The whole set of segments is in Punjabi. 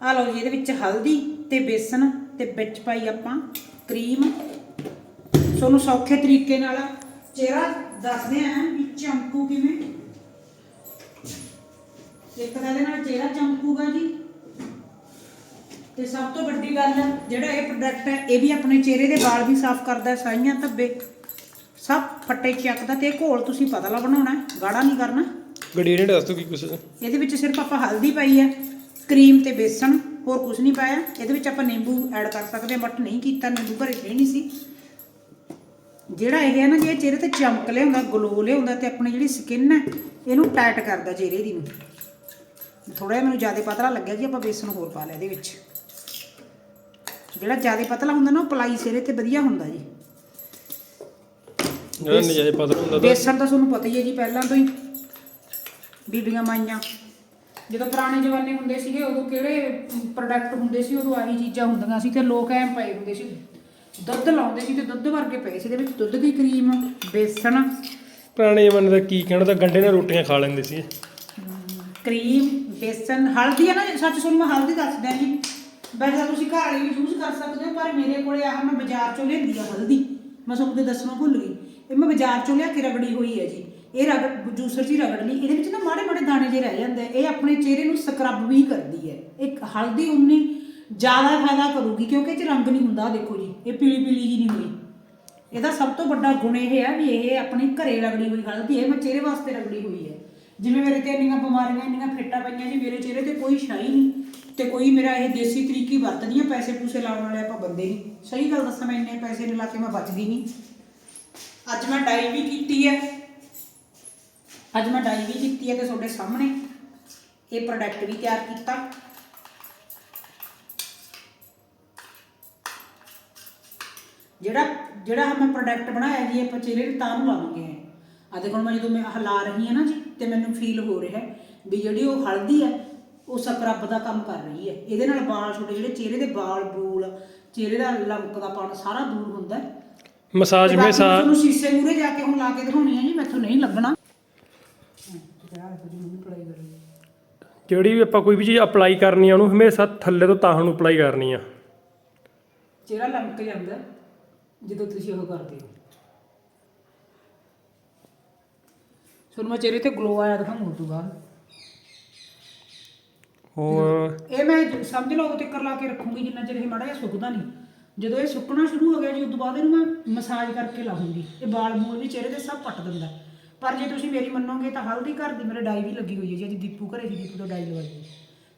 ਆ ਲਓ ਜੀ ਇਹਦੇ ਵਿੱਚ ਹਲਦੀ ਤੇ ਬੇਸਨ ਤੇ ਵਿੱਚ ਪਾਈ ਆਪਾਂ ਕਰੀਮ। ਤੁਹਾਨੂੰ ਸੌਖੇ ਤਰੀਕੇ ਨਾਲ ਚਿਹਰਾ ਦੱਸਦੇ ਆ ਵੀ ਚਮਕੂ ਕਿਵੇਂ। ਇੱਕ ਤਾਂ ਇਹਦੇ ਨਾਲ ਚਿਹਰਾ ਚਮਕੂਗਾ ਜੀ। ਤੇ ਸਭ ਤੋਂ ਵੱਡੀ ਗੱਲ ਜਿਹੜਾ ਇਹ ਪ੍ਰੋਡਕਟ ਹੈ ਇਹ ਵੀ ਆਪਣੇ ਚਿਹਰੇ ਦੇ ਵਾਲ ਵੀ ਸਾਫ਼ ਕਰਦਾ ਹੈ ਸਾਈਆਂ ਧੱਬੇ। ਸਭ ਫੱਟੇ ਚੱਕਦਾ ਤੇ ਘੋਲ ਤੁਸੀਂ ਪਤਲਾ ਬਣਾਉਣਾ ਹੈ ਗਾੜਾ ਨਹੀਂ ਕਰਨਾ। ਗੜੀਰੇਟ ਦੱਸ ਦੋ ਕੀ ਕੁਛ ਇਹਦੇ ਵਿੱਚ ਸਿਰਫ ਆਪਾਂ ਹਲਦੀ ਪਾਈ ਹੈ। ਕਰੀਮ ਤੇ ਬੇਸਨ ਹੋਰ ਕੁਝ ਨਹੀਂ ਪਾਇਆ। ਇਹਦੇ ਵਿੱਚ ਆਪਾਂ ਨਿੰਬੂ ਐਡ ਕਰ ਸਕਦੇ ਹਾਂ ਬਟ ਨਹੀਂ ਕੀਤਾ ਨਿੰਬੂ ਘਰੇ ਹੈ ਨਹੀਂ ਸੀ। ਜਿਹੜਾ ਇਹ ਹੈ ਨਾ ਜੇ ਚਿਹਰੇ ਤੇ ਚਮਕ ਲਿਆਉਂਦਾ ਗਲੋ ਲਿਆਉਂਦਾ ਤੇ ਆਪਣੀ ਜਿਹੜੀ ਸਕਿਨ ਹੈ ਇਹਨੂੰ ਟਾਈਟ ਕਰਦਾ ਚਿਹਰੇ ਦੀ ਨੂੰ। ਥੋੜਾ ਜਿਹਾ ਮੈਨੂੰ ਜ਼ਿਆਦਾ ਪਤਲਾ ਲੱਗਿਆ ਜੀ ਆਪਾਂ ਬੇਸਨ ਹੋਰ ਪਾ ਲਿਆ ਇਹਦੇ ਵਿੱਚ। ਜਿਹੜਾ ਜ਼ਿਆਦਾ ਪਤਲਾ ਹੁੰਦਾ ਨਾ ਉਹ ਪਲਾਈ ਸਿਰੇ ਤੇ ਵਧੀਆ ਹੁੰਦਾ ਜੀ। ਜਿਹੜਾ ਨਜਾਇਜ਼ ਪਤਾ ਹੁੰਦਾ ਬੇਸਣ ਤਾਂ ਤੁਹਾਨੂੰ ਪਤਾ ਹੀ ਹੈ ਜੀ ਪਹਿਲਾਂ ਤੋਂ ਹੀ। ਬੀਬੀਆਂ ਮਾਈਆਂ। ਜਦੋਂ ਪੁਰਾਣੇ ਜ਼ਮਾਨੇ ਹੁੰਦੇ ਸੀਗੇ ਉਦੋਂ ਕਿਹੜੇ ਪ੍ਰੋਡਕਟ ਹੁੰਦੇ ਸੀ ਉਦੋਂ ਆਹੀ ਚੀਜ਼ਾਂ ਹੁੰਦੀਆਂ ਸੀ ਤੇ ਲੋਕ ਐਂ ਪਏ ਹੁੰਦੇ ਸੀ। ਦੁੱਧ ਲਾਉਂਦੇ ਸੀ ਤੇ ਦੁੱਧ ਵਰਗੇ ਪਏ ਸੀ ਇਹਦੇ ਵਿੱਚ ਦੁੱਧ ਦੀ ਕਰੀਮ ਬੇਸਣ। ਪੁਰਾਣੇ ਜ਼ਮਾਨੇ ਦਾ ਕੀ ਕਹਿਣਾ ਤਾਂ ਗੰਡੇ ਨਾਲ ਰੋਟੀਆਂ ਖਾ ਲੈਂਦੇ ਸੀ। ਕਰੀਮ ਬੇਸਨ ਹਲਦੀ ਹੈ ਨਾ ਸੱਚ ਤੁਹਾਨੂੰ ਮੈਂ ਹਲਦੀ ਦੱਸ ਦਿਆਂ ਜੀ। ਵੈਸੇ ਤੁਸੀਂ ਘਰ ਵਾਲੀ ਯੂਜ਼ ਕਰ ਸਕਦੇ ਹੋ ਪਰ ਮੇਰੇ ਕੋਲੇ ਆਹ ਮੈਂ ਬਾਜ਼ਾਰ ਚੋਂ ਲਿਆਂਦੀ ਆ ਹਲਦੀ। ਮੈਂ ਤੁਹਾਨੂੰ ਦੱਸਣਾ ਭੁੱਲ ਗਈ। ਇਹ ਮੈਂ ਬਾਜ਼ਾਰ ਚੋਂ ਲਿਆ ਕੇ ਰਗੜੀ ਹੋਈ ਹੈ ਜੀ। ਇਹ ਰਗੜ ਜੂਸਰ 'ਚ ਹੀ ਰਗੜ ਲਈ ਇਹਦੇ ਵਿੱਚ ਨਾ ਮਾੜੇ ਮਾੜੇ ਦਾਣੇ ਜਿਹੇ ਰਹਿ ਜਾਂਦੇ ਆ। ਇਹ ਆਪਣੇ ਚਿਹਰੇ ਨੂੰ ਸਕਰਬ ਵੀ ਕਰਦੀ ਹੈ। ਇੱਕ ਹਲਦੀ ਉਨੀ ਜ਼ਿਆਦਾ ਫਾਇਦਾ ਕਰੂਗੀ ਕਿਉਂਕਿ ਇਹ 'ਚ ਰੰਗ ਨਹੀਂ ਹੁੰਦਾ, ਦੇਖੋ ਜੀ, ਇਹ ਪੀਲੀ ਪੀਲੀ ਜੀ ਨਹੀਂ ਹੋਈ ਇਹਦਾ ਸਭ ਤੋਂ ਵੱਡਾ ਗੁਣ ਇਹ ਹੈ ਵੀ ਇਹ ਆਪਣੀ ਘਰੇ ਰਗੜੀ ਹੋਈ ਹਲਦੀ ਇਹ ਮੈਂ ਚਿਹਰੇ ਵਾਸਤੇ ਰਗੜੀ ਹੋਈ ਹੈ। ਜਿਵੇਂ ਮੇਰੇ ਤੇ ਇੰਨੀਆਂ ਬਿਮਾਰੀਆਂ, ਇੰਨੀਆਂ ਫੇਟਾਂ ਪਈਆਂ ਜੀ, ਮੇਰੇ ਚਿਹਰੇ ਤੇ ਕੋਈ ਸ਼ਾਈ ਨਹੀਂ ਤੇ ਕੋਈ ਮੇਰਾ ਇਹ ਦੇਸੀ ਤਰੀਕੀ ਵਰਤਦੀ ਆ ਪੈਸੇ ਪੂਸੇ ਲਾਉਣ ਵਾਲੇ ਆਪਾਂ ਬੰਦੇ ਨਹੀਂ। ਸਹੀ ਗੱਲ ਦੱਸਾਂ ਮੈਂ, ਇੰਨੇ ਪੈਸੇ ਨਹੀਂ ਲਾ ਕੇ ਮੈਂ ਬਚਦੀ ਨਹੀਂ। ਅੱਜ ਮੈਂ ਡਾਈ ਵੀ ਕੀਤੀ ਹੈ। ਅੱਜ ਮੈਂ ਡਾਈ ਵੀ ਕੀਤੀ ਹੈ ਤੇ ਤੁਹਾਡੇ ਸਾਹਮਣੇ ਇਹ ਪ੍ਰੋਡਕਟ ਵੀ ਤਿਆਰ ਕੀਤਾ। ਜਿਹੜਾ ਜਿਹੜਾ ਮੈਂ ਪ੍ਰੋਡਕਟ ਬਣਾਇਆ ਜੀ ਆਪਾਂ ਚਿਹਰੇ ਤਾਂ ਨੂੰ ਲਾਵਾਂਗੇ ਆ ਦੇਖੋ ਮੈਂ ਜਦੋਂ ਮੈਂ ਹਲਾ ਰਹੀ ਹਾਂ ਨਾ ਜੀ, ਤੇ ਮੈਨੂੰ ਫੀਲ ਹੋ ਰਿਹਾ ਵੀ ਜਿਹੜੀ ਉਹ ਹਲਦੀ ਹੈ, ਉਹ ਸਕਰਬ ਦਾ ਕੰਮ ਕਰ ਰਹੀ ਹੈ। ਇਹਦੇ ਨਾਲ ਵਾਲ ਛੋਟੇ ਜਿਹੜੇ ਚਿਹਰੇ ਦੇ ਵਾਲ, ਬੂਲ, ਚਿਹਰੇ ਦਾ ਲਮਕਦਾਪਣ ਸਾਰਾ ਦੂਰ ਹੁੰਦਾ ਮਸਾਜ ਤੇ ਬਾਕੀ ਹਮੇਸ਼ਾ ਤੁਹਾਨੂੰ ਸ਼ੀਸ਼ੇ ਮੂਰੇ ਜਾ ਕੇ ਹੁਣ ਲਾ ਕੇ ਦਿਖਾਉਣੀ ਹੈ ਜੀ ਮੈਥੋਂ ਨਹੀਂ ਲੱਗਣਾ। ਜਿਹੜੀ ਵੀ ਆਪਾਂ ਕੋਈ ਵੀ ਚੀਜ਼ ਅਪਲਾਈ ਕਰਨੀ ਆ ਉਹਨੂੰ ਹਮੇਸ਼ਾ ਥੱਲੇ ਤੋਂ ਤਾਹਾਂ ਨੂੰ ਅਪਲਾਈ ਕਰਨੀ ਆ। ਚਿਹਰਾ ਲਮਕ ਜਾਂਦਾ ਜਦੋਂ ਤੁਸੀਂ ਉਹ ਕਰਦੇ ਹੋ। ਤੁਹਾਨੂੰ ਮੈਂ ਚਿਹਰੇ ਤੇ ਗਲੋ ਆਇਆ ਦਿਖਾਉਂ ਤੋਂ ਬਾਅਦ। ਹੋਰ ਇਹ ਮੈਂ ਸਮਝ ਲਓ ਉਹ ਕਰ ਲਾ ਕੇ ਰੱਖੂੰਗੀ ਜਿੰਨਾ ਚਿਰ ਇਹ ਮਾੜਾ ਜਿਹਾ ਸੁੱਕਦਾ ਨਹੀਂ। ਜਦੋਂ ਇਹ ਸੁੱਕਣਾ ਸ਼ੁਰੂ ਹੋ ਗਿਆ ਜੀ ਉਸ ਤੋਂ ਬਾਅਦ ਇਹਨੂੰ ਮੈਂ ਮਸਾਜ ਕਰਕੇ ਲਾਉਂਗੀ। ਇਹ ਵਾਲ ਮੂਲ ਵੀ ਚਿਹਰੇ ਤੇ ਸਭ ਪੱਟ ਦਿੰਦਾ। ਪਰ ਜੇ ਤੁਸੀਂ ਮੇਰੀ ਮੰਨੋਗੇ ਤਾਂ ਹਲਦੀ ਘਰ ਦੀ ਮੇਰੇ ਡਾਈ ਵੀ ਲੱਗੀ ਹੋਈ ਹੈ ਜੀ ਅੱਜ ਦੀਪੂ ਘਰੇ ਸੀ ਦੀਪੂ ਤੋਂ ਡਾਈ ਲਵਾਈ ਹੈ।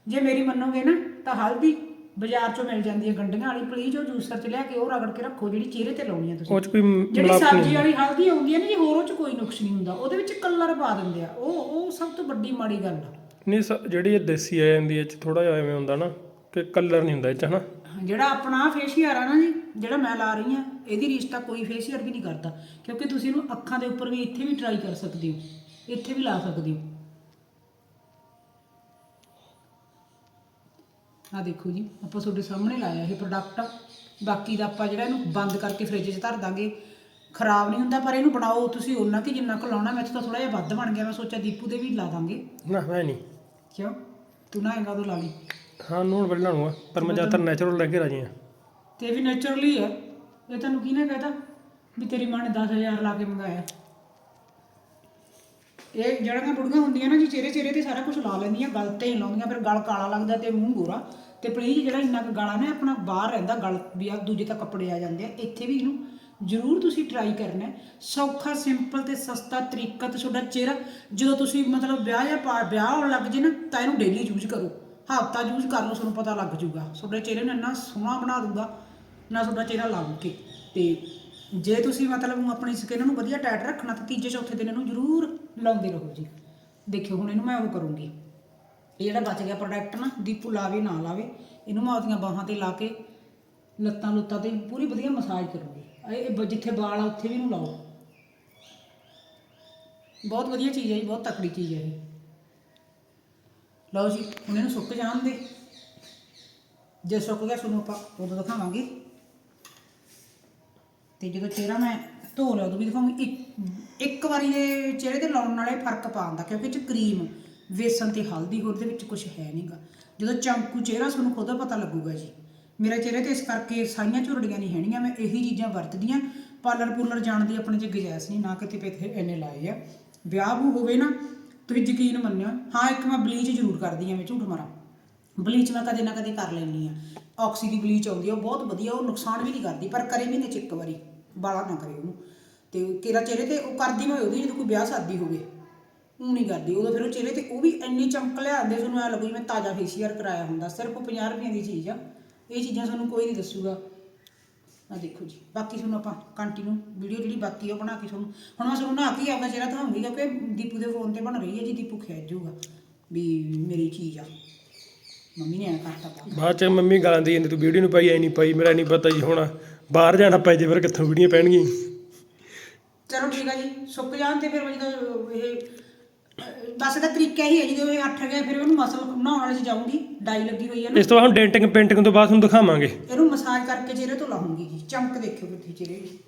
ਜੇ ਮੇਰੀ ਮੰਨੋਗੇ ਨਾ ਤਾਂ ਹਲਦੀ ਬਾਜ਼ਾਰ ਚੋਂ ਮਿਲ ਜਾਂਦੀ ਹੈ ਗੰਡੀਆਂ ਵਾਲੀ ਪਲੀਜ਼ ਉਹ ਜੂਸਰ ਚ ਲਿਆ ਕੇ ਉਹ ਰਗੜ ਕੇ ਰੱਖੋ ਜਿਹੜੀ ਚਿਹਰੇ ਤੇ ਲਾਉਣੀ ਹੈ ਤੁਸੀਂ। ਉਹ ਚ ਕੋਈ ਜਿਹੜੀ ਸਬਜ਼ੀ ਵਾਲੀ ਹਲਦੀ ਆਉਂਦੀ ਹੈ ਨਾ ਜੀ ਹੋਰ ਉਹ ਚ ਕੋਈ ਨੁਕਸ ਨਹੀਂ ਹੁੰਦਾ। ਉਹਦੇ ਵਿੱਚ ਕਲਰ ਪਾ ਦਿੰਦੇ ਆ। ਉਹ ਉਹ ਸਭ ਤੋਂ ਵੱਡੀ ਮਾੜੀ ਗੱਲ ਆ। ਨਹੀਂ ਜਿਹੜੀ ਇਹ ਦੇਸੀ ਆ ਜਾਂਦੀ ਇਹ ਚ ਥੋੜਾ ਜਿਹਾ ਐਵੇਂ ਹੁੰਦਾ ਨਾ ਕਿ ਕਲਰ ਨਹੀਂ ਹੁੰਦਾ ਇਹ ਚ ਹਨਾ। ਜਿਹੜਾ ਆਪਣਾ ਫੇਸ਼ੀਅਰ ਆ ਨਾ ਜੀ ਜਿਹੜਾ ਮੈਂ ਲਾ ਰਹੀ ਆ ਇਹਦੀ ਰੀਸ ਤਾਂ ਕੋਈ ਫੇਸ਼ੀਅਰ ਵੀ ਨਹੀਂ ਕਰਦਾ ਕਿਉਂਕਿ ਤੁਸੀਂ ਇਹਨੂੰ ਅੱਖਾਂ ਦੇ ਉੱਪਰ ਵੀ ਇੱਥੇ ਵੀ ਟਰਾਈ ਕਰ ਸਕਦੇ ਹੋ ਇੱਥੇ ਵੀ ਲਾ ਸਕਦੇ ਹੋ। ਆ ਦੇਖੋ ਜੀ ਆਪਾਂ ਤੁਹਾਡੇ ਸਾਹਮਣੇ ਲਾਇਆ ਇਹ ਪ੍ਰੋਡਕਟ ਬਾਕੀ ਦਾ ਆਪਾਂ ਜਿਹੜਾ ਇਹਨੂੰ ਬੰਦ ਕਰਕੇ ਫ੍ਰਿਜ 'ਚ ਧਰ ਦਾਂਗੇ। ਖਰਾਬ ਨਹੀਂ ਹੁੰਦਾ ਪਰ ਇਹਨੂੰ ਬਣਾਓ ਤੁਸੀਂ ਉਹਨਾਂ ਕਿ ਜਿੰਨਾ ਕੁ ਲਾਉਣਾ ਮੈਥੋਂ ਤਾਂ ਥੋੜਾ ਜਿਹਾ ਵੱਧ ਬਣ ਗਿਆ ਮੈਂ ਸੋਚਿਆ ਦੀਪੂ ਦੇ ਵੀ ਲਾ ਦਾਂਗੇ। ਨਾ ਮੈਂ ਨਹੀਂ। ਕਿਉਂ? ਤੂੰ ਨਾ ਹੈਗਾ ਉਦੋਂ ਲਾ ਲਈ। ਹਾਂ, ਨੂਣ ਪਹਿਲਾਂ ਨੂੰ ਪਰ ਮੈਂ ਜ਼ਿਆਦਾਤਰ ਨੈਚੁਰਲ ਲੈ ਕੇ ਰਾਜੀ ਆ। ਤੇ ਵੀ ਨੇਚਰਲੀ ਹੈ ਇਹ ਤੈਨੂੰ ਕਿਹਨੇ ਕਹਤਾ ਵੀ ਤੇਰੀ ਮਾਂ ਨੇ 10000 ਲਾ ਕੇ ਮੰਗਾਇਆ? ਇਹ ਜਿਹੜੀਆਂ ਬੁੜੀਆਂ ਹੁੰਦੀਆਂ ਨਾ, ਜੀ ਚਿਹਰੇ ਚਿਹਰੇ ਤੇ ਸਾਰਾ ਕੁਝ ਲਾ ਲੈਂਦੀਆਂ, ਗਲ ਤੇ ਹੀ ਲਾਉਂਦੀਆਂ, ਫਿਰ ਗਲ ਕਾਲਾ ਲੱਗਦਾ ਤੇ ਮੂੰਹ ਗੋਰਾ। ਤੇ ਪਲੀਜ਼ ਜਿਹੜਾ ਇੰਨਾ ਕੁ ਗਾਲਾ ਨਾ ਆਪਣਾ ਬਾਹਰ ਰਹਿੰਦਾ ਗਲ, ਵੀ ਆ ਦੂਜੇ ਤਾਂ ਕੱਪੜੇ ਆ ਜਾਂਦੇ ਆ। ਇੱਥੇ ਵੀ ਇਹਨੂੰ ਜ਼ਰੂਰ ਤੁਸੀਂ ਟਰਾਈ ਕਰਨਾ ਹੈ। ਸੌਖਾ ਸਿੰਪਲ ਤੇ ਸਸਤਾ ਤਰੀਕਾ ਤੇ ਤੁਹਾਡਾ ਚਿਹਰਾ, ਜਦੋਂ ਤੁਸੀਂ ਮਤਲਬ ਵਿਆਹ ਜਾਂ ਪਾ- ਵਿਆਹ ਹੋਣ ਲੱਗ ਜੇ ਨਾ, ਤਾਂ ਇਹਨੂੰ ਡੇਲੀ ਯੂਜ਼ ਕਰੋ। ਹਫਤਾ ਯੂਜ਼ ਕਰ ਲਓ, ਤੁਹਾਨੂੰ ਪਤਾ ਲੱਗ ਜਾਊਗਾ ਤੁਹਾਡੇ ਚਿਹਰੇ ਨੂੰ ਇੰਨਾ ਸੋਹਣਾ ਬਣਾ ਦੂਗਾ ਨਾ ਤੁਹਾਡਾ ਚਿਹਰਾ ਲੱਗ ਕੇ। ਤੇ ਜੇ ਤੁਸੀਂ ਮਤਲਬ ਆਪਣੀ ਸਕਿਨ ਨੂੰ ਵਧੀਆ ਟਾਈਟ ਰੱਖਣਾ, ਤਾਂ ਤੀਜੇ, ਚੌਥੇ ਦਿਨ ਇਹਨੂੰ ਜ਼ਰੂਰ ਲਾਉਂਦੇ ਰਹੋ ਜੀ। ਦੇਖਿਓ, ਹੁਣ ਇਹਨੂੰ ਮੈਂ ਉਹ ਕਰੂੰਗੀ। ਇਹ ਜਿਹੜਾ ਬਚ ਗਿਆ ਪ੍ਰੋਡਕਟ ਨਾ, ਦੀਪੂ ਲਾਵੇ, ਨਾ ਲਾਵੇ, ਇਹਨੂੰ ਮੈਂ ਉਹਦੀਆਂ ਬਾਹਾਂ ਤੇ ਲਾ ਕੇ, ਲੱਤਾਂ ਲੁੱਤਾਂ ਤੇ ਪੂਰੀ ਵਧੀਆ ਮਸਾਜ ਕਰੂੰਗੀ। ਇਹ ਬ- ਜਿੱਥੇ ਵਾਲ ਆ, ਉੱਥੇ ਵੀ ਇਹਨੂੰ ਲਾਓ। ਬਹੁਤ ਵਧੀਆ ਚੀਜ਼ ਹੈ ਜੀ, ਬਹੁਤ ਤਕੜੀ ਚੀਜ਼ ਹੈ ਇਹ। ਲਓ ਜੀ, ਹੁਣ ਇਹਨੂੰ ਸੁੱਕ ਜਾਣ ਦੇ। ਜੇ ਸੁੱਕ ਗਿਆ ਤੁਹਾਨੂੰ ਆਪਾਂ ਉਦੋਂ ਦਿਖਾਵਾਂਗੇ। ਤੇ ਜਦੋਂ ਚਿਹਰਾ ਮੈਂ ਧੋ ਲਿਆ, ਉਦੋਂ ਵੀ ਦਿਖਾਉਂਗੀ। ਇੱਕ ਇੱਕ ਵਾਰੀ ਇਹ ਚਿਹਰੇ ਤੇ ਲਾਉਣ ਨਾਲੇ ਫ਼ਰਕ ਪਾਉਂਦਾ ਕਿਉਂਕਿ ਇਹ ਚ ਕਰੀਮ, ਵੇਸਣ ਤੇ ਹਲਦੀ ਹੋਰ ਦੇ ਵਿੱਚ ਕੁਝ ਹੈ ਨਹੀਂਗਾ ਜਦੋਂ ਚਮਕੂ ਚਿਹਰਾ ਤੁਹਾਨੂੰ ਖੁਦ ਪਤਾ ਲੱਗੂਗਾ ਜੀ। ਮੇਰਾ ਚਿਹਰੇ ਤੇ ਇਸ ਕਰਕੇ ਸਾਈਆਂ ਝੁਰੜੀਆਂ ਨਹੀਂ ਹੈਣੀਆਂ, ਮੈਂ ਇਹੀ ਚੀਜ਼ਾਂ ਵਰਤਦੀ ਵਰਤਦੀਆਂ ਪਾਰਲਰ ਪੂਲਰ ਜਾਣ ਦੀ ਆਪਣੇ 'ਚ ਗੁਜਾਇਸ ਨਹੀਂ ਨਾ ਕਿਤੇ ਪੈਸੇ ਇੰਨੇ ਲਾਏ ਆ। ਵਿਆਹ ਵੂ ਹੋਵੇ ਨਾ ਤੁਸੀਂ ਯਕੀਨ ਮੰਨਿਓ, ਹਾਂ, ਇੱਕ ਮੈਂ ਬਲੀਚ ਜ਼ਰੂਰ ਕਰਦੀ ਆ ਮੈਂ ਝੂਠ ਮਾਰਾਂ। ਬਲੀਚ ਮੈਂ ਕਦੇ ਨਾ ਕਦੇ ਕਰ ਲੈਂਦੀ ਆ ਆਕਸੀ ਦੀ ਬਲੀਚ ਆਉਂਦੀ ਆ, ਉਹ ਬਹੁਤ ਵਧੀਆ, ਉਹ ਨੁਕਸਾਨ ਵੀ ਨਹੀਂ ਕਰਦੀ, ਪਰ ਕਰੇ ਮਹੀਨੇ ਚ ਇੱਕ ਵਾਰੀ ਬਾਲਾ ਨਾ ਕਰੇ ਉਹਨੂੰ। ਤੇ ਕਿਹੜਾ ਚਿਹਰੇ ਤੇ ਉਹ ਕਰਦੀ ਮੈਂ ਉਹਦੀ, ਜਦੋਂ ਕੋਈ ਵਿਆਹ ਸ਼ਾਦੀ ਹੋਵੇ, ਉਹ ਨਹੀਂ ਕਰਦੀ। ਉਦੋਂ ਫਿਰ ਉਹ ਚਿਹਰੇ ਤੇ ਉਹ ਵੀ ਇੰਨੀ ਚਮਕ ਲਿਆਉਂਦੇ ਤੁਹਾਨੂੰ ਐ ਲੱਗੂ ਜਿਵੇਂ ਤਾਜ਼ਾ ਫੇਸ਼ੀਅਲ ਕਰਾਇਆ ਹੁੰਦਾ, ਸਿਰਫ 50 ਰੁਪਏ ਦੀ ਚੀਜ਼ ਆ, ਇਹ ਚੀਜ਼ਾਂ ਤੁਹਾਨੂੰ ਕੋਈ ਨਹੀਂ ਦੱਸੂਗਾ। ਆ ਦੇਖੋ ਜੀ ਬਾਕੀ ਤੁਹਾਨੂੰ ਆਪਾਂ ਕੰਟੀਨਿਊ ਵੀਡੀਓ ਜਿਹੜੀ ਬਾਕੀ ਆ ਉਹ ਬਣਾ ਕੇ ਤੁਹਾਨੂੰ ਹੁਣ ਮੈਂ ਤੁਹਾਨੂੰ ਨਹਾ ਕੇ ਆਪਣਾ ਚਿਹਰਾ ਦਿਖਾਉਂਗੀ ਕਿਉਂਕਿ ਦੀਪੂ ਦੇ ਫੋਨ ਤੇ ਬਣ ਰਹੀ ਹੈ ਜੀ ਦੀਪੂ ਖਿੱਚ ਜਾਊਗਾ ਵੀ ਮੇਰੀ ਚੀਜ਼ ਆ। ਮੰਮੀ ਨੇ ਐ ਕਰਤਾ ਪਾ ਬਾਅਦ ਚ ਮੰਮੀ ਗਾਲਾਂ ਦੀ ਜਾਂਦੀ ਤੂੰ ਵੀਡੀਓ ਨਹੀਂ ਪਾਈ ਐ ਨਹੀਂ ਪਾਈ ਮੇਰਾ ਨਹੀਂ ਪਤਾ ਜੀ ਹੁਣ ਬਾਹਰ ਜਾਣਾ ਪੈ ਜੇ ਫਿਰ ਕਿੱਥੋਂ ਵੀਡੀਓ ਪੈਣਗੀਆਂ? ਚਲੋ ਠੀਕ ਆ ਜੀ ਸੁੱਕ ਜਾਣ ਤੇ ਫਿਰ ਮੈਂ ਜਦੋਂ ਇਹ ਬਸ ਦਾ ਤਰੀਕਾ ਹੀ ਹੈ ਜਦੋਂ ਇਹ ਅੱਠ ਗਿਆ ਫਿਰ ਉਹਨੂੰ ਮਸਲ ਨਹਾਉਣ ਵਾਲੇ ਚ ਜਾਊਂਗੀ ਡਾਈ ਲੱਗੀ ਹੋਈ ਹੈ ਨਾ। ਇਸ ਤੋਂ ਬਾਅਦ ਹੁਣ ਡੈਂਟਿੰਗ ਪੇਂਟਿੰਗ ਤੋਂ ਬਾਅਦ ਤੁਹਾਨੂੰ ਦਿਖਾਵਾਂਗੇ। ਇਹਨੂੰ ਮਸਾਜ ਕਰਕੇ ਚਿਹਰੇ ਤੋਂ ਲਾਉਂਗੀ ਜੀ ਚਮਕ ਦੇਖਿਓ ਕਿੱਥੇ ਚਿਹਰੇ ਦੀ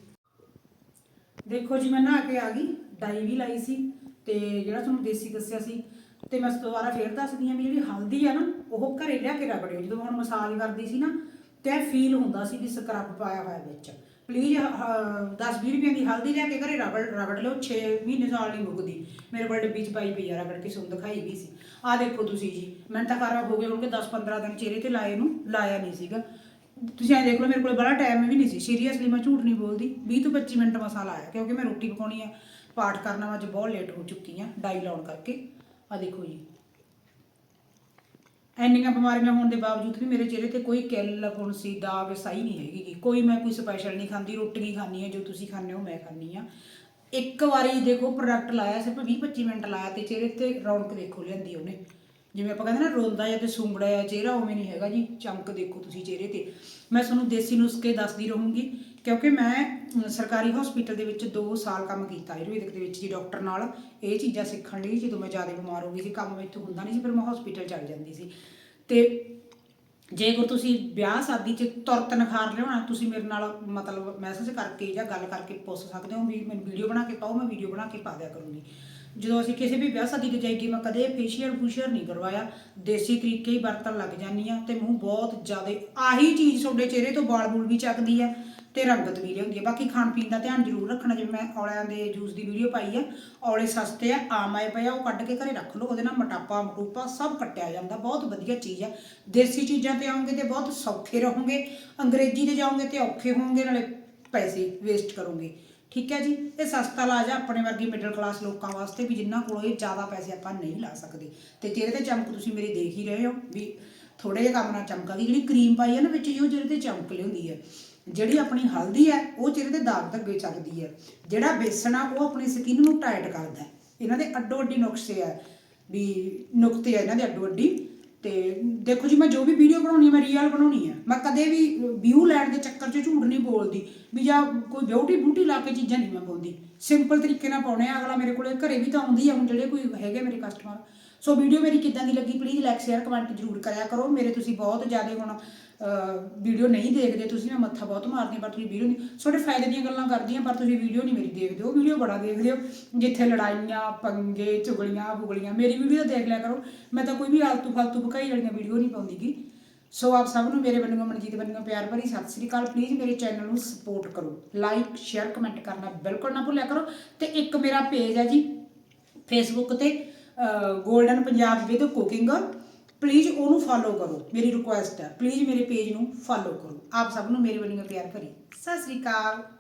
ਦੇਖੋ ਜੀ ਮੈਂ ਨਹਾ ਕੇ ਆ ਗਈ ਡਾਈ ਵੀ ਲਾਈ ਸੀ ਤੇ ਜਿਹੜਾ ਤੁਹਾਨੂੰ ਦੇਸੀ ਦੱਸਿਆ ਸੀ ਤੇ ਮੈਂ ਦੁਬਾਰਾ ਫੇਰ ਦੱਸਦੀ ਹਾਂ ਵੀ ਜਿਹੜੀ ਹਲਦੀ ਆ ਨਾ ਉਹ ਘਰੇ ਲਿਆ ਕੇ ਰਗੜਿਓ ਜਦੋਂ ਹੁਣ ਮਸਾਜ ਕਰਦੀ ਸੀ ਨਾ ਤੇ ਫੀਲ ਹੁੰਦਾ ਸੀ ਵੀ ਸਕਰਬ ਪਾਇਆ ਹੋਇਆ ਵਿੱਚ। ਪਲੀਜ਼ 10-20 ਰੁਪਏ ਦੀ ਹਲਦੀ ਲੈ ਕੇ ਘਰੇ, ਰਬੜ ਰਗੜ ਲਓ 6 ਮਹੀਨੇ ਸਾਲ ਨਹੀਂ ਮੁੱਕਦੀ। ਮੇਰੇ ਕੋਲ ਡੱਬੀ ਚ ਪਾਈ ਪਈ ਆ ਰਗੜ ਕੇ ਤੁਹਾਨੂੰ ਦਿਖਾਈ ਵੀ ਸੀ। ਆਹ ਦੇਖੋ ਤੁਸੀਂ ਜੀ ਮੈਂ ਤਾਂ ਕਰ ਹੋ ਗਏ ਹੋਣਗੇ 10-15 ਦਿਨ ਚਿਹਰੇ ਤੇ ਲਾਏ ਨੂੰ, ਲਾਇਆ ਨਹੀਂ ਸੀਗਾ। ਤੁਸੀਂ ਐਂ ਦੇਖ ਲਓ, ਮੇਰੇ ਕੋਲ ਬੜਾ ਟਾਈਮ ਵੀ ਨਹੀਂ ਸੀ। ਸੀਰੀਅਸਲੀ ਮੈਂ ਝੂਠ ਨਹੀਂ ਬੋਲਦੀ। 20 ਤੋਂ 25 ਮਿੰਟ ਮਸਾ ਲਾਇਆ ਕਿਉਂਕਿ ਮੈਂ ਰੋਟੀ ਪਕਾਉਣੀ ਆ। ਪਾਠ ਕਰਨਾ ਅੱਜ ਬਹੁਤ ਲੇਟ ਹੋ ਚੁੱਕੀ ਆ ਡਾਈ ਲਾਉਣ ਕਰਕੇ। ਆ ਦੇਖੋ ਜੀ। ਇੰਨੀਆਂ ਬਿਮਾਰੀਆਂ ਹੋਣ ਦੇ ਬਾਵਜੂਦ ਵੀ ਮੇਰੇ ਚਿਹਰੇ ਤੇ ਕੋਈ ਕਿੱਲ ਫੁੰਸੀ ਦਾਗ ਸਾਈ ਨਹੀਂ ਹੈਗੀ ਕੋਈ ਮੈਂ ਕੋਈ ਸਪੈਸ਼ਲ ਨਹੀਂ ਖਾਂਦੀ, ਰੋਟੀ ਨਹੀਂ ਖਾਂਦੀ ਆ ਜੋ ਤੁਸੀਂ ਖਾਂਦੇ ਹੋ ਮੈਂ ਖਾਂਦੀ ਆ ਇੱਕ ਵਾਰੀ ਦੇਖੋ ਪ੍ਰੋਡਕਟ ਲਾਇਆ, ਸਿਰਫ 20 25 ਮਿੰਟ ਲਾਇਆ ਤੇ ਚਿਹਰੇ ਤੇ ਰੌਣਕ ਦੇਖੋ, ਲਿਆਂਦੀ ਉਹਨੇ। ਜਿਵੇਂ ਆਪਾਂ ਕਹਿੰਦੇ ਨਾ, ਰੋਂਦਾ ਜਾਂ ਤੇ ਸੁੰਗੜਾ ਆ ਚਿਹਰਾ ਉਵੇਂ ਨਹੀਂ ਹੈਗਾ ਜੀ, ਚਮਕ ਦੇਖੋ ਤੁਸੀਂ ਚਿਹਰੇ ਤੇ। ਮੈਂ ਤੁਹਾਨੂੰ ਦੇਸੀ ਨੁਸਖੇ ਦੱਸਦੀ ਰਹੂੰਗੀ। ਕਿਉਂਕਿ ਮੈਂ ਸਰਕਾਰੀ ਹਸਪੀਟਲ ਦੇ ਵਿੱਚ 2 ਸਾਲ ਕੰਮ ਕੀਤਾ ਆਯੁਰਵੈਦਿਕ ਦੇ ਵਿੱਚ ਜੀ ਡਾਕਟਰ ਨਾਲ। ਇਹ ਚੀਜ਼ਾਂ ਸਿੱਖਣ ਲਈ ਜਦੋਂ ਮੈਂ ਜ਼ਿਆਦਾ ਬਿਮਾਰ ਹੋ ਗਈ ਸੀ, ਕੰਮ ਇੱਥੋਂ ਹੁੰਦਾ ਨਹੀਂ ਸੀ, ਫਿਰ ਮੈਂ ਹਸਪੀਟਲ ਚੱਲ ਜਾਂਦੀ ਸੀ। ਤੇ ਜੇ ਕੋ ਤੁਸੀਂ ਵਿਆਹ ਸ਼ਾਦੀ 'ਚ ਤੁਰਤ ਨਖਾਰ ਲਿਆਉਣਾ, ਤੁਸੀਂ ਮੇਰੇ ਨਾਲ ਮਤਲਬ ਮੈਸੇਜ ਕਰਕੇ ਜਾਂ ਗੱਲ ਕਰਕੇ ਪੁੱਛ ਸਕਦੇ ਹੋ ਵੀ ਮੈਨੂੰ ਵੀਡੀਓ ਬਣਾ ਕੇ ਪਾਓ, ਮੈਂ ਵੀਡੀਓ ਬਣਾ ਕੇ ਪਾ ਦਿਆ ਕਰੂੰਗੀ। ਜਦੋਂ ਅਸੀਂ ਕਿਸੇ ਵੀ ਵਿਆਹ ਸ਼ਾਦੀ ਤੇ ਜਾਈਏ, ਮੈਂ ਕਦੇ ਫੇਸ਼ੀਅਲ ਫੂਸ਼ੀਅਲ ਨਹੀਂ ਕਰਵਾਇਆ। ਦੇਸੀ ਤਰੀਕੇ ਹੀ ਵਰਤਣ ਲੱਗ ਜਾਂਦੀ ਆ ਤੇ ਮੂੰਹ ਬਹੁਤ ਜ਼ਿਆਦਾ, ਆਹੀ ਚੀਜ਼ ਤੁਹਾਡੇ ਚਿਹਰੇ ਤੋਂ ਵਾਲ ਬੂਲ ਵੀ ਚੱਕਦੀ ਆ ਤੇ ਰੰਗਤ ਵੀ ਲਿਆਉਂਦੀ ਹੈ ਬਾਕੀ ਖਾਣ ਪੀਣ ਦਾ ਧਿਆਨ ਜ਼ਰੂਰ ਰੱਖਣਾ, ਜਿਵੇਂ ਮੈਂ ਔਲਿਆਂ ਦੇ ਜੂਸ ਦੀ ਵੀਡੀਓ ਪਾਈ ਆ, ਔਲੇ ਸਸਤੇ ਆ, ਆਮ ਆਏ ਪਏ ਆ, ਉਹ ਕੱਢ ਕੇ ਘਰੇ ਰੱਖ ਲਓ, ਉਹਦੇ ਨਾਲ ਮੋਟਾਪਾ, ਮਟੂਪਾ ਸਭ ਕੱਟਿਆ ਜਾਂਦਾ, ਬਹੁਤ ਵਧੀਆ ਚੀਜ਼ ਆ। ਦੇਸੀ ਚੀਜ਼ਾਂ ਤੇ ਆਉਂਗੇ ਤੇ ਬਹੁਤ ਸੌਖੇ ਰਹੋਗੇ, ਅੰਗਰੇਜ਼ੀ ਤੇ ਜਾਓਗੇ ਤੇ ਔਖੇ ਹੋਵੋਗੇ, ਨਾਲੇ ਪੈਸੇ ਵੇਸਟ ਕਰੋਗੇ। ਠੀਕ ਹੈ ਜੀ? ਇਹ ਸਸਤਾ ਇਲਾਜ ਆ ਆਪਣੇ ਵਰਗੀ ਮਿਡਲ ਕਲਾਸ ਲੋਕਾਂ ਵਾਸਤੇ ਵੀ, ਜਿਨ੍ਹਾਂ ਕੋਲ ਇਹ ਜ਼ਿਆਦਾ ਪੈਸੇ ਆਪਾਂ ਨਹੀਂ ਲਾ ਸਕਦੇ। ਤੇ ਚਿਹਰੇ ਤੇ ਚਮਕ ਤੁਸੀਂ ਮੇਰੀ ਦੇਖ ਹੀ ਰਹੇ ਹੋ, ਵੀ ਥੋੜੇ ਜਿਹਾ ਕੰਮ ਨਾਲ ਚਮਕਾ ਜਿਹੜੀ ਕਰੀਮ ਪਾਈ ਆ ਨਾ ਵਿੱਚ ਉਹ ਚਿਹਰੇ ਤੇ ਚਮਕ ਲਿਆਉਂਦੀ ਹੈ ਜਿਹੜੀ ਆਪਣੀ ਹਲਦੀ ਹੈ, ਉਹ ਚਿਹਰੇ ਤੇ ਦਾਗ ਧੱਗੇ ਚੱਕਦੀ ਹੈ। ਜਿਹੜਾ ਬੇਸਣ ਆ, ਉਹ ਆਪਣੀ ਸਕਿਨ ਨੂੰ ਟਾਈਟ ਕਰਦਾ ਹੈ। ਇਹਨਾਂ ਦੇ ਅੱਡੋ ਅੱਡੀ ਨੁਕਸੇ ਆ, ਵੀ ਨੁਕਤੇ ਆ ਇਹਨਾਂ ਦੇ ਅੱਡੋ ਅੱਡੀ। ਤੇ ਦੇਖੋ ਜੀ, ਮੈਂ ਜੋ ਵੀ ਵੀਡੀਓ ਬਣਾਉਣੀ ਹੈ ਮੈਂ ਰੀਅਲ ਬਣਾਉਣੀ ਹੈ ਮੈਂ ਕਦੇ ਵੀ ਵਿਊ ਲੈਣ ਦੇ ਚੱਕਰ 'ਚ ਝੂਠ ਨਹੀਂ ਬੋਲਦੀ, ਵੀ ਜਾਂ ਕੋਈ ਬਿਊਟੀ ਬੂਟੀ ਲਾ ਕੇ ਚੀਜ਼ਾਂ ਨਹੀਂ ਮੈਂ ਬੋਲਦੀ ਸਿੰਪਲ ਤਰੀਕੇ ਨਾਲ ਪਾਉਣੇ ਆ, ਅਗਲਾ ਮੇਰੇ ਕੋਲੇ ਘਰੇ ਵੀ ਤਾਂ ਆਉਂਦੀ ਆ, ਹੁਣ ਜਿਹੜੇ ਕੋਈ ਹੈਗੇ ਮੇਰੇ ਕਸਟਮਰ ਸੋ ਵੀਡੀਓ ਮੇਰੀ ਕਿੱਦਾਂ ਦੀ ਲੱਗੀ ਪਲੀਜ਼ ਲਾਈਕ ਸ਼ੇਅਰ ਕਮੈਂਟ ਜ਼ਰੂਰ ਕਰਿਆ ਕਰੋ। ਮੇਰੇ ਤੁਸੀਂ ਬਹੁਤ ਜ਼ਿਆਦਾ ਹੁਣ ਵੀਡੀਓ ਨਹੀਂ ਦੇਖਦੇ, ਤੁਸੀਂ ਮੈਂ ਮੱਥਾ ਬਹੁਤ ਮਾਰਦੀ ਪਰ ਤੁਸੀਂ ਵੀਡੀਓ ਨਹੀਂ ਤੁਹਾਡੇ ਫਾਇਦੇ ਦੀਆਂ ਗੱਲਾਂ ਕਰਦੀ ਹਾਂ ਪਰ ਤੁਸੀਂ ਵੀਡੀਓ ਨਹੀਂ ਮੇਰੀ ਦੇਖਦੇ। ਹੋ ਵੀਡੀਓ ਬੜਾ ਦੇਖਦੇ ਹੋ, ਜਿੱਥੇ ਲੜਾਈਆਂ, ਪੰਗੇ, ਚੁਗਲੀਆਂ ਬੁਗਲੀਆਂ ਮੇਰੀ ਵੀਡੀਓ ਦੇਖ ਲਿਆ ਕਰੋ। ਮੈਂ ਤਾਂ ਕੋਈ ਵੀ ਆਲਤੂ ਫਾਲਤੂ ਬਕਾਈ ਵਾਲੀਆਂ ਵੀਡੀਓ ਨਹੀਂ ਪਾਉਂਦੀਗੀ ਸੋ ਆਪ ਸਭ ਨੂੰ ਮੇਰੇ ਵੱਲੋਂ, ਮਨਜੀਤ ਵੱਲੋਂ ਪਿਆਰ ਭਰੀ ਸਤਿ ਸ੍ਰੀ ਅਕਾਲ। ਪਲੀਜ਼ ਮੇਰੇ ਚੈਨਲ ਨੂੰ ਸਪੋਰਟ ਕਰੋ। ਲਾਈਕ ਸ਼ੇਅਰ ਕਮੈਂਟ ਕਰਨਾ ਬਿਲਕੁਲ ਨਾ ਭੁੱਲਿਆ ਕਰੋ। ਤੇ ਇੱਕ ਮੇਰਾ ਪੇਜ ਹੈ ਜੀ ਫੇਸਬੁੱਕ ਤੇ golden Punjab with cooking please ਉਹਨੂੰ ਫੋਲੋ ਕਰੋ, ਮੇਰੀ ਰਿਕੁਐਸਟ ਹੈ। ਪਲੀਜ਼ ਮੇਰੇ ਪੇਜ ਨੂੰ ਫੋਲੋ ਕਰੋ। ਆਪ ਸਭ ਨੂੰ ਮੇਰੇ ਵੱਲੋਂ ਪਿਆਰ ਭਰੀ ਸਤਿ ਸ੍ਰੀ ਅਕਾਲ।